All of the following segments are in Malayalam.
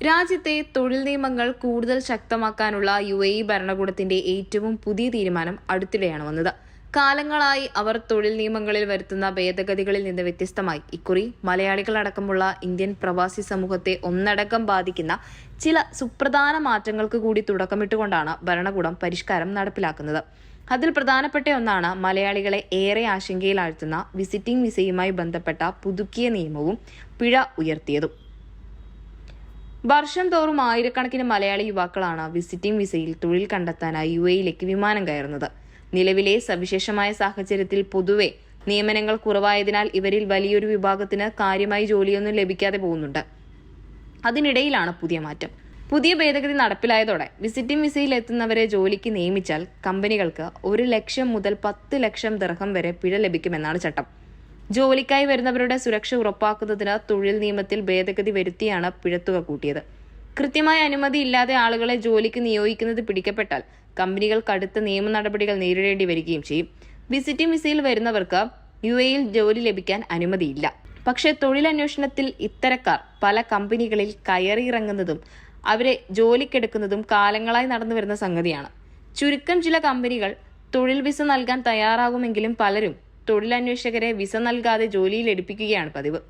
രാജ്യത്തെ തൊഴിൽ നിയമങ്ങൾ കൂടുതൽ ശക്തമാക്കാനുള്ള യു എ ഇ ഭരണകൂടത്തിന്റെ ഏറ്റവും പുതിയ തീരുമാനം അടുത്തിടെയാണ് വന്നത്. കാലങ്ങളായി അവർ തൊഴിൽ നിയമങ്ങളിൽ വരുത്തുന്ന ഭേദഗതികളിൽ നിന്ന് വ്യത്യസ്തമായി. ഇക്കുറി മലയാളികളടക്കമുള്ള ഇന്ത്യൻ പ്രവാസി സമൂഹത്തെ ഒന്നടക്കം ബാധിക്കുന്ന ചില സുപ്രധാന മാറ്റങ്ങൾക്ക് കൂടി തുടക്കമിട്ടുകൊണ്ടാണ് ഭരണകൂടം പരിഷ്കാരം നടപ്പിലാക്കുന്നത്. അതിൽ പ്രധാനപ്പെട്ട ഒന്നാണ് മലയാളികളെ ഏറെ ആശങ്കയിലാഴ്ത്തുന്ന വിസിറ്റിംഗ് വിസയുമായി ബന്ധപ്പെട്ട പുതുക്കിയ നിയമവും പിഴ ഉയർത്തിയതും. വർഷം തോറും ആയിരക്കണക്കിന് മലയാളി യുവാക്കളാണ് വിസിറ്റിംഗ് വിസയിൽ തൊഴിൽ കണ്ടെത്താനായി യു എയിലേക്ക് വിമാനം കയറുന്നത്. നിലവിലെ സവിശേഷമായ സാഹചര്യത്തിൽ പൊതുവെ നിയമനങ്ങൾ കുറവായതിനാൽ ഇവരിൽ വലിയൊരു വിഭാഗത്തിന് കാര്യമായി ജോലിയൊന്നും ലഭിക്കാതെ പോകുന്നുണ്ട്. അതിനിടയിലാണ് പുതിയ മാറ്റം. പുതിയ ഭേദഗതി നടപ്പിലായതോടെ വിസിറ്റിംഗ് വിസയിൽ എത്തുന്നവരെ ജോലിക്ക് നിയമിച്ചാൽ കമ്പനികൾക്ക് ഒരു ലക്ഷം മുതൽ പത്ത് ലക്ഷം ദർഹം വരെ പിഴ ലഭിക്കുമെന്നാണ് ചട്ടം. ജോലിക്കായി വരുന്നവരുടെ സുരക്ഷ ഉറപ്പാക്കുന്നതിന് തൊഴിൽ നിയമത്തിൽ ഭേദഗതി വരുത്തിയാണ് പിഴത്തുക കൂട്ടിയത്. കൃത്യമായ അനുമതി ഇല്ലാതെ ആളുകളെ ജോലിക്ക് നിയോഗിക്കുന്നത് പിടിക്കപ്പെട്ടാൽ കമ്പനികൾ കടുത്ത നിയമ നടപടികൾ നേരിടേണ്ടി വരികയും ചെയ്യും. വിസിറ്റിംഗ് വിസയിൽ വരുന്നവർക്ക് യു എയിൽ ജോലി ലഭിക്കാൻ അനുമതിയില്ല. പക്ഷേ തൊഴിലന്വേഷണത്തിൽ ഇത്തരക്കാർ പല കമ്പനികളിൽ കയറിയിറങ്ങുന്നതും അവരെ ജോലിക്കെടുക്കുന്നതും കാലങ്ങളായി നടന്നു വരുന്ന സംഗതിയാണ്. ചുരുക്കം ചില കമ്പനികൾ തൊഴിൽ വിസ നൽകാൻ തയ്യാറാകുമെങ്കിലും പലരും തൊഴിലന്വേഷകരെ വിസ നൽകാതെ ജോലിയിൽ എടുപ്പിക്കുകയാണ് പതിവ്.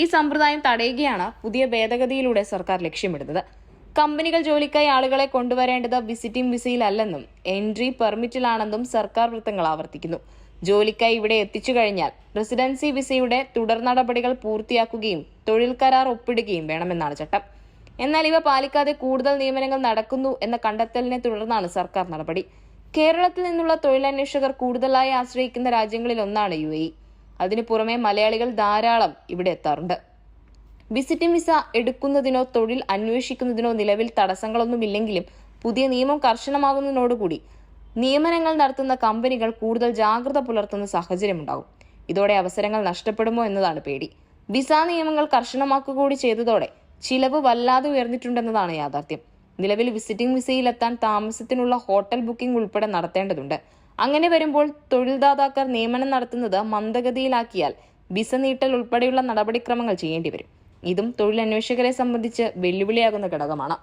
ഈ സമ്പ്രദായം തടയുകയാണ് പുതിയ ഭേദഗതിയിലൂടെ സർക്കാർ ലക്ഷ്യമിടുന്നത്. കമ്പനികൾ ജോലിക്കായി ആളുകളെ കൊണ്ടുവരേണ്ടത് വിസിറ്റിംഗ് വിസയിലല്ലെന്നും എൻട്രി പെർമിറ്റിലാണെന്നും സർക്കാർ വൃത്തങ്ങൾ ആവർത്തിക്കുന്നു. ജോലിക്കായി ഇവിടെ എത്തിച്ചു കഴിഞ്ഞാൽ റെസിഡൻസി വിസയുടെ തുടർ നടപടികൾ പൂർത്തിയാക്കുകയും തൊഴിൽ കരാർ ഒപ്പിടുകയും വേണമെന്നാണ് ചട്ടം. എന്നാൽ ഇവ പാലിക്കാതെ കൂടുതൽ നിയമനങ്ങൾ നടക്കുന്നു എന്ന കണ്ടെത്തലിനെ തുടർന്നാണ് സർക്കാർ നടപടി. കേരളത്തിൽ നിന്നുള്ള തൊഴിലന്വേഷകർ കൂടുതലായി ആശ്രയിക്കുന്ന രാജ്യങ്ങളിൽ ഒന്നാണ് യു എ. അതിനു പുറമെ മലയാളികൾ ധാരാളം ഇവിടെ എത്താറുണ്ട്. വിസിറ്റിംഗ് വിസ എടുക്കുന്നതിനോ തൊഴിൽ അന്വേഷിക്കുന്നതിനോ നിലവിൽ തടസ്സങ്ങളൊന്നുമില്ലെങ്കിലും പുതിയ നിയമം കർശനമാകുന്നതിനോടുകൂടി നിയമനങ്ങൾ നടത്തുന്ന കമ്പനികൾ കൂടുതൽ ജാഗ്രത പുലർത്തുന്ന സാഹചര്യമുണ്ടാകും. ഇതോടെ അവസരങ്ങൾ നഷ്ടപ്പെടുമോ എന്നതാണ് പേടി. വിസ നിയമങ്ങൾ കർശനമാക്കുക കൂടി ചെയ്തതോടെ ചിലവ് വല്ലാതെ ഉയർന്നിട്ടുണ്ടെന്നതാണ് യാഥാർത്ഥ്യം. നിലവിൽ വിസിറ്റിംഗ് വിസയിലെത്താൻ താമസത്തിനുള്ള ഹോട്ടൽ ബുക്കിംഗ് ഉൾപ്പെടെ നടത്തേണ്ടതുണ്ട്. അങ്ങനെ വരുമ്പോൾ തൊഴിൽദാതാക്കൾ നിയമനം നടത്തുന്നത് മന്ദഗതിയിലാക്കിയാൽ വിസ നീട്ടൽ ഉൾപ്പെടെയുള്ള നടപടിക്രമങ്ങൾ ചെയ്യേണ്ടി വരും ഇതും തൊഴിലന്വേഷകരെ സംബന്ധിച്ച് വെല്ലുവിളിയാകുന്ന ഘടകമാണ്.